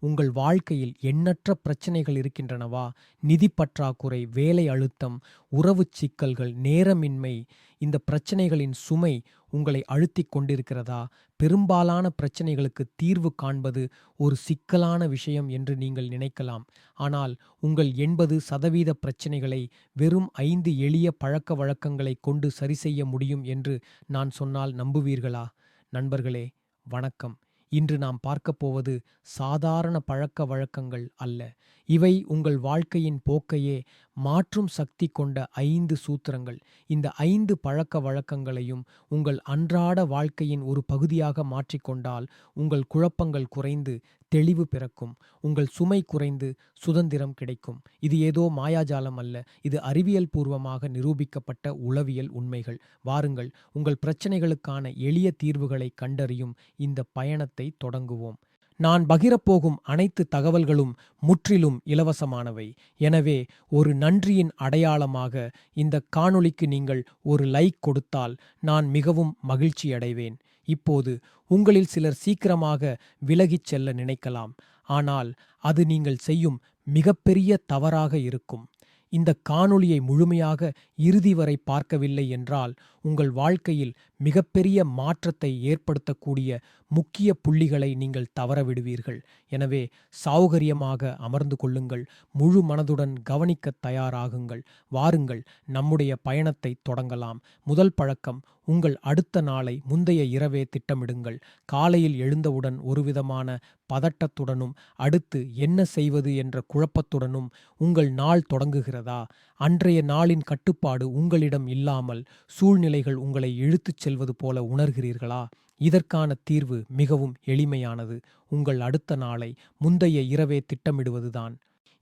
உங்கள் வாழ்க்கையில் எண்ணற்ற பிரச்சனைகள் இருக்கின்றனவா? நிதி பற்றாக்குறை வேலை அழுத்தம் உறவுச் சிக்கல்கள் நேரமின்மை இந்த பிரச்சனைகளின் சுமை உங்களை அழுத்திக் கொண்டிருக்கிறதா? பெரும்பாலான பிரச்சனைகளுக்கு தீர்வு காண்பது ஒரு சிக்கலான விஷயம் என்று நீங்கள் நினைக்கலாம். ஆனால் உங்கள் எண்பது சதவீத பிரச்சனைகளை வெறும் ஐந்து எளிய பழக்க வழக்கங்களை கொண்டு சரி செய்ய முடியும் என்று நான் சொன்னால் நம்புவீர்களா? நண்பர்களே வணக்கம். இன்று நாம் பார்க்கப் போவது சாதாரண பழக்க வழக்கங்கள் அல்ல. இவை உங்கள் வாழ்க்கையின் போக்கையே மாற்றும் சக்தி கொண்ட ஐந்து சூத்திரங்கள். இந்த ஐந்து பழக்க வழக்கங்களையும் உங்கள் அன்றாட வாழ்க்கையின் ஒரு பகுதியாக மாற்றிக்கொண்டால் உங்கள் குழப்பங்கள் குறைந்து தெளிவு பிறக்கும். உங்கள் சுமை குறைந்து சுதந்திரம் கிடைக்கும். இது ஏதோ மாயாஜாலம் அல்ல. இது அறிவியல் பூர்வமாக நிரூபிக்கப்பட்ட உளவியல் உண்மைகள். வாருங்கள் உங்கள் பிரச்சனைகளுக்கான எளிய தீர்வுகளை கண்டறியும் இந்த பயணத்தை தொடங்குவோம். நான் பகிரப்போகும் அனைத்து தகவல்களும் முற்றிலும் இலவசமானவை. எனவே ஒரு நன்றியின் அடையாளமாக இந்த காணொளிக்கு நீங்கள் ஒரு லைக் கொடுத்தால் நான் மிகவும் மகிழ்ச்சி அடைவேன் இப்போது உங்களில் சிலர் சீக்கிரமாக விலகிச் செல்ல நினைக்கலாம். ஆனால் அது நீங்கள் செய்யும் மிகப்பெரிய தவறாக இருக்கும். இந்த காணொளியை முழுமையாக இறுதி வரை பார்க்கவில்லை என்றால் உங்கள் வாழ்க்கையில் மிகப்பெரிய மாற்றத்தை ஏற்படுத்தக்கூடிய முக்கிய புள்ளிகளை நீங்கள் தவறவிடுவீர்கள். எனவே சௌகரியமாக அமர்ந்து கொள்ளுங்கள். முழு மனதுடன் கவனிக்க தயாராகுங்கள். வாருங்கள் நம்முடைய பயணத்தை தொடங்கலாம். முதல் பழக்கம் உங்கள் அடுத்த நாளை முந்தைய இரவே திட்டமிடுங்கள். காலையில் எழுந்தவுடன் ஒருவிதமான பதட்டத்துடனும் அடுத்து என்ன செய்வது என்ற குழப்பத்துடனும் உங்கள் நாள் தொடங்குகிறதா? அன்றைய நாளின் கட்டுப்பாடு உங்களிடம் இல்லாமல் சூழ்நிலைகள் உங்களை இழுத்துச் செல்வது போல உணர்கிறீர்களா? இதற்கான தீர்வு மிகவும் எளிமையானது. உங்கள் அடுத்த நாளை முந்தைய இரவே திட்டமிடுவதுதான்.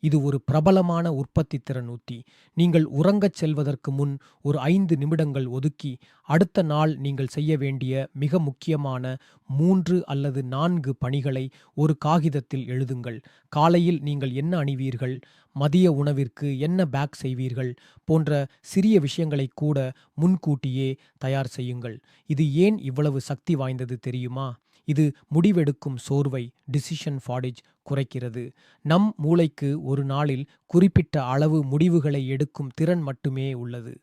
இது ஒரு பிரபலமான உற்பத்தி திறன் உத்தி நீங்கள் உறங்கச் செல்வதற்கு முன் ஒரு ஐந்து நிமிடங்கள் ஒதுக்கி அடுத்த நாள் நீங்கள் செய்ய வேண்டிய மிக முக்கியமான மூன்று அல்லது நான்கு பணிகளை ஒரு காகிதத்தில் எழுதுங்கள். காலையில் நீங்கள் என்ன அணிவீர்கள்? மதிய உணவிற்கு என்ன பேக் செய்வீர்கள்? போன்ற சிறிய விஷயங்களை கூட முன்கூட்டியே தயார் செய்யுங்கள். இது ஏன் இவ்வளவு சக்தி வாய்ந்தது தெரியுமா? இது முடிவெடுக்கும் சோர்வை டிசிஷன் ஃபாடிஜ் குறைக்கிறது. நம் மூளைக்கு ஒரு நாளில் குறிப்பிட்ட அளவு முடிவுகளை எடுக்கும் திறன் மட்டுமே உள்ளது.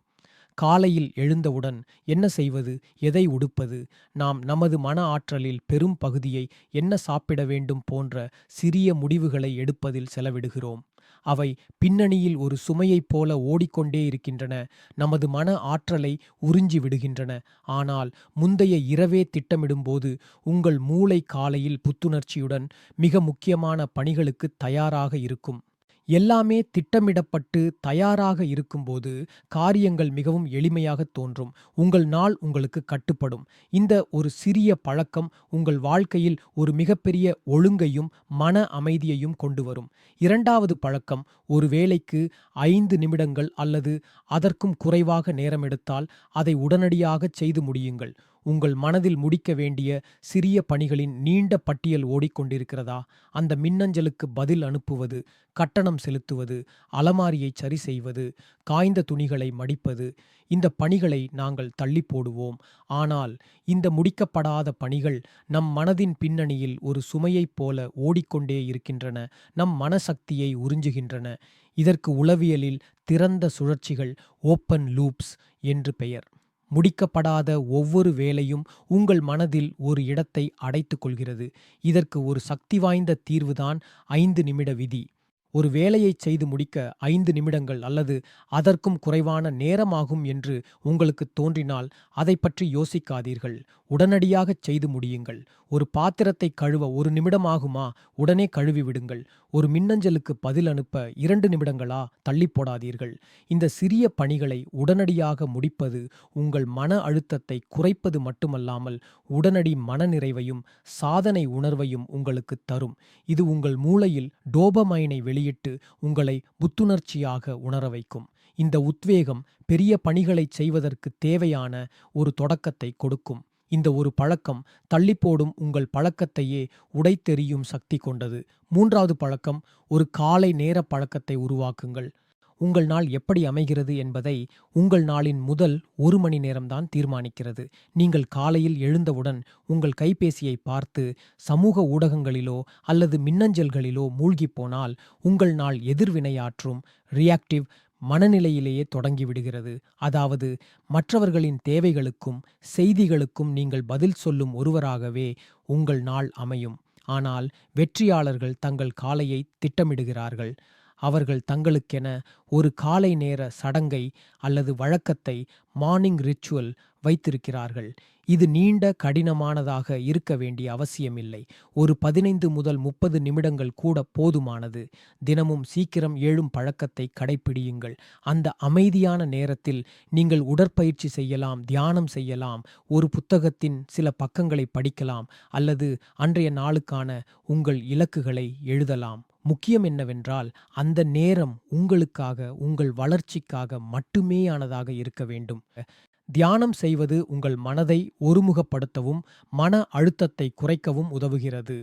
காலையில் எழுந்தவுடன் என்ன செய்வது எதை உடுப்பது நாம் நமது மன ஆற்றலில் பெரும் பகுதியை என்ன சாப்பிட வேண்டும் போன்ற சிறிய முடிவுகளை எடுப்பதில் செலவிடுகிறோம். அவை பின்னணியில் ஒரு சுமையைப் போல ஓடிக்கொண்டே இருக்கின்றன. நமது மன ஆற்றலை உறிஞ்சி விடுகின்றன. ஆனால் முந்தைய இரவே திட்டமிடும்போது உங்கள் மூளை காலையில் புத்துணர்ச்சியுடன் மிக முக்கியமான பணிகளுக்கு தயாராக இருக்கும். எல்லாமே திட்டமிடப்பட்டு தயாராக இருக்கும்போது காரியங்கள் மிகவும் எளிமையாக தோன்றும். உங்கள் நாள் உங்களுக்கு கட்டுப்படும். இந்த ஒரு சிறிய பழக்கம் உங்கள் வாழ்க்கையில் ஒரு மிகப்பெரிய ஒழுங்கையும் மன அமைதியையும் கொண்டு வரும். இரண்டாவது பழக்கம் ஒரு வேலைக்கு ஐந்து நிமிடங்கள் அல்லது அதற்கும் குறைவாக நேரமெடுத்தால் அதை உடனடியாக செய்து முடியுங்கள். உங்கள் மனதில் முடிக்க வேண்டிய சிறிய பணிகளின் நீண்ட பட்டியல் ஓடிக்கொண்டிருக்கிறதா? அந்த மின்னஞ்சலுக்கு பதில் அனுப்புவது கட்டணம் செலுத்துவது அலமாரியை சரி செய்வது காய்ந்த துணிகளை மடிப்பது இந்த பணிகளை நாங்கள் தள்ளி போடுவோம். ஆனால் இந்த முடிக்கப்படாத பணிகள் நம் மனதின் பின்னணியில் ஒரு சுமையைப் போல ஓடிக்கொண்டே இருக்கின்றன நம் மனசக்தியை உறிஞ்சுகின்றன. இதற்கு உளவியலில் திறந்த சுழற்சிகள் ஓப்பன் லூப்ஸ் என்று பெயர். முடிக்கப்படாத ஒவ்வொரு வேலையும் உங்கள் மனதில் ஒரு இடத்தை அடைத்து கொள்கிறது இதற்கு ஒரு சக்தி வாய்ந்த தீர்வுதான் ஐந்து நிமிட விதி. ஒரு வேலையைச் செய்து முடிக்க ஐந்து நிமிடங்கள் அல்லது அதற்கும் குறைவான நேரமாகும் என்று உங்களுக்கு தோன்றினால் அதை பற்றி யோசிக்காதீர்கள். உடனடியாகச் செய்து முடியுங்கள். ஒரு பாத்திரத்தை கழுவ ஒரு நிமிடமாகுமா? உடனே கழுவி விடுங்கள் ஒரு மின்னஞ்சலுக்கு பதில் அனுப்ப இரண்டு நிமிடங்களா? தள்ளி போடாதீர்கள். இந்த சிறிய பணிகளை உடனடியாக முடிப்பது உங்கள் மன அழுத்தத்தை குறைப்பது மட்டுமல்லாமல் உடனடி மனநிறைவையும் சாதனை உணர்வையும் உங்களுக்கு தரும். இது உங்கள் மூளையில் டோபமைனை வெளியிட்டு உங்களை புத்துணர்ச்சியாக உணர வைக்கும். இந்த உத்வேகம் பெரிய பணிகளைச் செய்வதற்கு தேவையான ஒரு தொடக்கத்தை கொடுக்கும். இந்த ஒரு பழக்கம் தள்ளிப்போடும் உங்கள் பழக்கத்தையே உடைத்தெறியும் சக்தி கொண்டது. மூன்றாவது பழக்கம் ஒரு காலை நேர பழக்கத்தை உருவாக்குங்கள். உங்கள் நாள் எப்படி அமைகிறது என்பதை உங்கள் நாளின் முதல் ஒரு மணி நேரம்தான் தீர்மானிக்கிறது. நீங்கள் காலையில் எழுந்தவுடன் உங்கள் கைபேசியை பார்த்து சமூக ஊடகங்களிலோ அல்லது மின்னஞ்சல்களிலோ மூழ்கிப்போனால் உங்கள் நாள் எதிர்வினையாற்றும் ரியாக்டிவ் மனநிலையிலேயே தொடங்கிவிடுகிறது அதாவது மற்றவர்களின் தேவைகளுக்கும் செய்திகளுக்கும் நீங்கள் பதில் சொல்லும் ஒருவராகவே உங்கள் நாள் அமையும். ஆனால் வெற்றியாளர்கள் தங்கள் காலையை திட்டமிடுகிறார்கள். அவர்கள் தங்களுக்கென ஒரு காலை நேர சடங்கை அல்லது வழக்கத்தை மார்னிங் ரிச்சுவல் வைத்திருக்கிறார்கள். இது நீண்ட கடினமானதாக இருக்க வேண்டிய அவசியமில்லை. ஒரு பதினைந்து முதல் முப்பது நிமிடங்கள் கூட போதுமானது. தினமும் சீக்கிரம் எழும் பழக்கத்தை கடைப்பிடியுங்கள். அந்த அமைதியான நேரத்தில் நீங்கள் உடற்பயிற்சி செய்யலாம் தியானம் செய்யலாம் ஒரு புத்தகத்தின் சில பக்கங்களை படிக்கலாம் அல்லது அன்றைய நாளுக்கான உங்கள் இலக்குகளை எழுதலாம். முக்கியம் என்னவென்றால் அந்த நேரம் உங்களுக்காக உங்கள் வளர்ச்சிக்காக மட்டுமேயானதாக இருக்க வேண்டும். தியானம் செய்வது உங்கள் மனதை ஒருமுகப்படுத்தவும் மன அழுத்தத்தை குறைக்கவும் உதவுகிறது.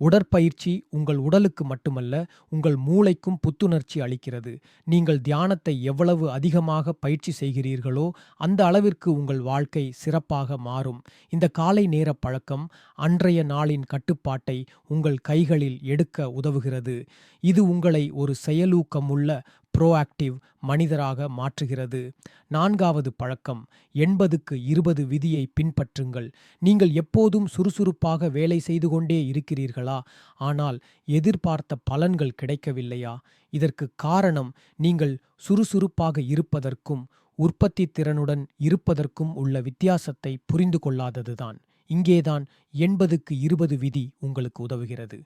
உடற்பயிற்சி உங்கள் உடலுக்கு மட்டுமல்ல உங்கள் மூளைக்கும் புத்துணர்ச்சி அளிக்கிறது. நீங்கள் தியானத்தை எவ்வளவு அதிகமாக பயிற்சி செய்கிறீர்களோ அந்த அளவிற்கு உங்கள் வாழ்க்கை சிறப்பாக மாறும். இந்த காலை நேர பழக்கம் அன்றைய நாளின் கட்டுப்பாட்டை உங்கள் கைகளில் எடுக்க உதவுகிறது. இது உங்களை ஒரு செயலூக்கமுள்ள ப்ரோஆக்டிவ் மனிதராக மாற்றுகிறது. நான்காவது பழக்கம் எண்பதுக்கு இருபது விதியை பின்பற்றுங்கள். நீங்கள் எப்போதும் சுறுசுறுப்பாக வேலை செய்து கொண்டே இருக்கிறீர்களா? ஆனால் எதிர்பார்த்த பலன்கள் கிடைக்கவில்லையா? இதற்கு காரணம் நீங்கள் சுறுசுறுப்பாக இருப்பதற்கும் உற்பத்தி திறனுடன் இருப்பதற்கும் உள்ள வித்தியாசத்தை புரிந்து கொள்ளாததுதான். இங்கேதான் எண்பதுக்கு இருபது விதி உங்களுக்கு உதவுகிறது.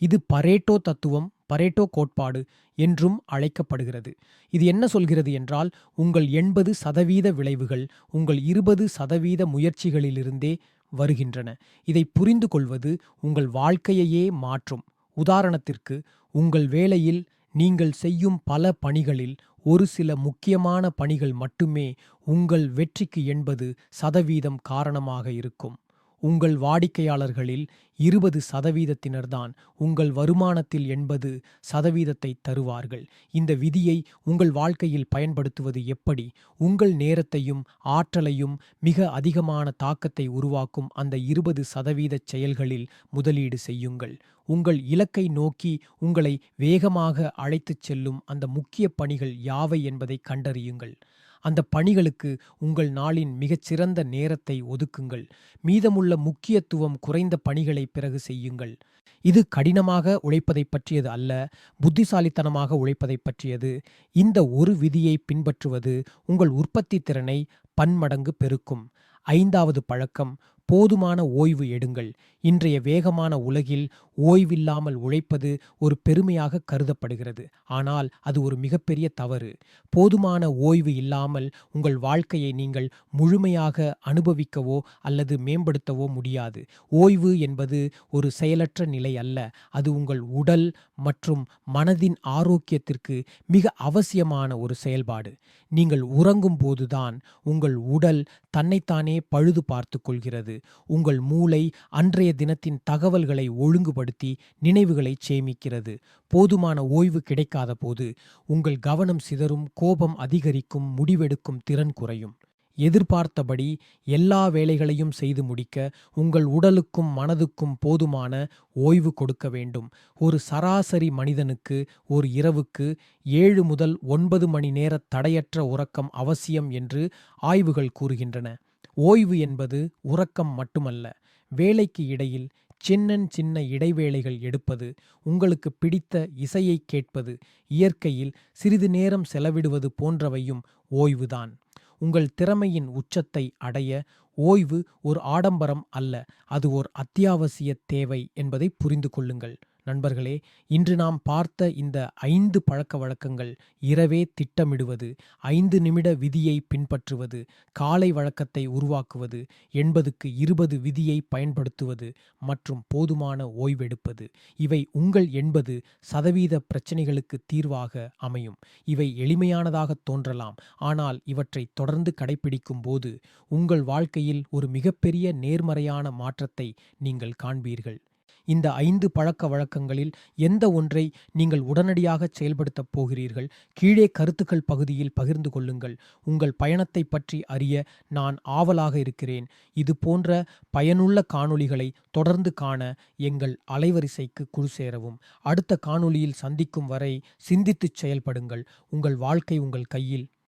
இது பரேட்டோ தத்துவம் பரேட்டோ கோட்பாடு என்றும் அழைக்கப்படுகிறது. இது என்ன சொல்கிறது என்றால் உங்கள் எண்பது சதவீத விளைவுகள் உங்கள் இருபது சதவீத முயற்சிகளிலிருந்தே வருகின்றன. இதை புரிந்து கொள்வது உங்கள் வாழ்க்கையையே மாற்றும். உதாரணத்திற்கு உங்கள் வேலையில் நீங்கள் செய்யும் பல பணிகளில் ஒரு சில முக்கியமான பணிகள் மட்டுமே உங்கள் வெற்றிக்கு எண்பது சதவீதம் காரணமாக இருக்கும். உங்கள் வாடிக்கையாளர்களில் இருபது சதவீதத்தினர்தான் உங்கள் வருமானத்தில் எண்பது சதவீதத்தை தருவார்கள். இந்த விதியை உங்கள் வாழ்க்கையில் பயன்படுத்துவது எப்படி? உங்கள் நேரத்தையும் ஆற்றலையும் மிக அதிகமான தாக்கத்தை உருவாக்கும் அந்த இருபது சதவீத செயல்களில் முதலீடு செய்யுங்கள். உங்கள் இலக்கை நோக்கி உங்களை வேகமாக அழைத்துச் செல்லும் அந்த முக்கிய பணிகள் யாவை என்பதை கண்டறியுங்கள். அந்த பணிகளுக்கு உங்கள் நாளின் மிகச்சிறந்த நேரத்தை ஒதுக்குங்கள். மீதமுள்ள முக்கியத்துவம் குறைந்த பணிகளை பிறகு செய்யுங்கள். இது கடினமாக உழைப்பதை பற்றியது அல்ல புத்திசாலித்தனமாக உழைப்பதை பற்றியது. இந்த ஒரு விதியை பின்பற்றுவது உங்கள் உற்பத்தி திறனை பன்மடங்கு பெருக்கும். ஐந்தாவது பழக்கம் போதுமான ஓய்வு எடுங்கள். இன்றைய வேகமான உலகில் ஓய்வில்லாமல் உழைப்பது ஒரு பெருமையாக கருதப்படுகிறது. ஆனால் அது ஒரு மிகப்பெரிய தவறு. போதுமான ஓய்வு இல்லாமல் உங்கள் வாழ்க்கையை நீங்கள் முழுமையாக அனுபவிக்கவோ அல்லது மேம்படுத்தவோ முடியாது. ஓய்வு என்பது ஒரு செயலற்ற நிலை அல்ல. அது உங்கள் உடல் மற்றும் மனதின் ஆரோக்கியத்திற்கு மிக அவசியமான ஒரு செயல்பாடு. நீங்கள் உறங்கும் போதுதான் உங்கள் உடல் தன்னைத்தானே பழுது பார்த்து கொள்கிறது. உங்கள் மூளை அன்றைய தினத்தின் தகவல்களை ஒழுங்குபடுத்தி நினைவுகளை சேமிக்கிறது. போதுமான ஓய்வு கிடைக்காத போது உங்கள் கவனம் சிதறும் கோபம் அதிகரிக்கும் முடிவெடுக்கும் திறன் குறையும். எதிர்பார்த்தபடி எல்லா வேலைகளையும் செய்து முடிக்க உங்கள் உடலுக்கும் மனதுக்கும் போதுமான ஓய்வு கொடுக்க வேண்டும். ஒரு சராசரி மனிதனுக்கு ஒரு இரவுக்கு ஏழு முதல் ஒன்பது மணி நேர தடையற்ற உறக்கம் அவசியம் என்று ஆய்வுகள் கூறுகின்றன. ஓய்வு என்பது உறக்கம் மட்டுமல்ல வேலைக்கு இடையில் சின்னன் சின்ன இடைவேளைகள் எடுப்பது உங்களுக்கு பிடித்த இசையை கேட்பது இயற்கையில் சிறிது நேரம் செலவிடுவது போன்றவையும் ஓய்வுதான். உங்கள் திறமையின் உச்சத்தை அடைய ஓய்வு ஒரு ஆடம்பரம் அல்ல அது ஓர் அத்தியாவசிய தேவை என்பதை புரிந்து கொள்ளுங்கள் நண்பர்களே இன்று நாம் பார்த்த இந்த ஐந்து பழக்க வழக்கங்கள் இரவே திட்டமிடுவது ஐந்து நிமிட விதியை பின்பற்றுவது காலை வழக்கத்தை உருவாக்குவது எண்பதுக்கு இருபது விதியை பயன்படுத்துவது மற்றும் போதுமான ஓய்வெடுப்பது. இவை உங்கள் எண்பது சதவீத பிரச்சனைகளுக்கு தீர்வாக அமையும். இவை எளிமையானதாக தோன்றலாம். ஆனால் இவற்றை தொடர்ந்து கடைபிடிக்கும் போது உங்கள் வாழ்க்கையில் ஒரு மிகப்பெரிய நேர்மறையான மாற்றத்தை நீங்கள் காண்பீர்கள். இந்த ஐந்து பழக்க வழக்கங்களில் எந்த ஒன்றை நீங்கள் உடனடியாக செயல்படுத்தப் போகிறீர்கள் கீழே கருத்துக்கள் பகுதியில் பகிர்ந்து கொள்ளுங்கள். உங்கள் பயணத்தை பற்றி அறிய நான் ஆவலாக இருக்கிறேன். இது போன்ற பயனுள்ள காணொளிகளை தொடர்ந்து காண எங்கள் அலைவரிசைக்கு குழு சேரவும். அடுத்த காணொளியில் சந்திக்கும் வரை சிந்தித்துச் செயல்படுங்கள். உங்கள் வாழ்க்கை உங்கள் கையில்.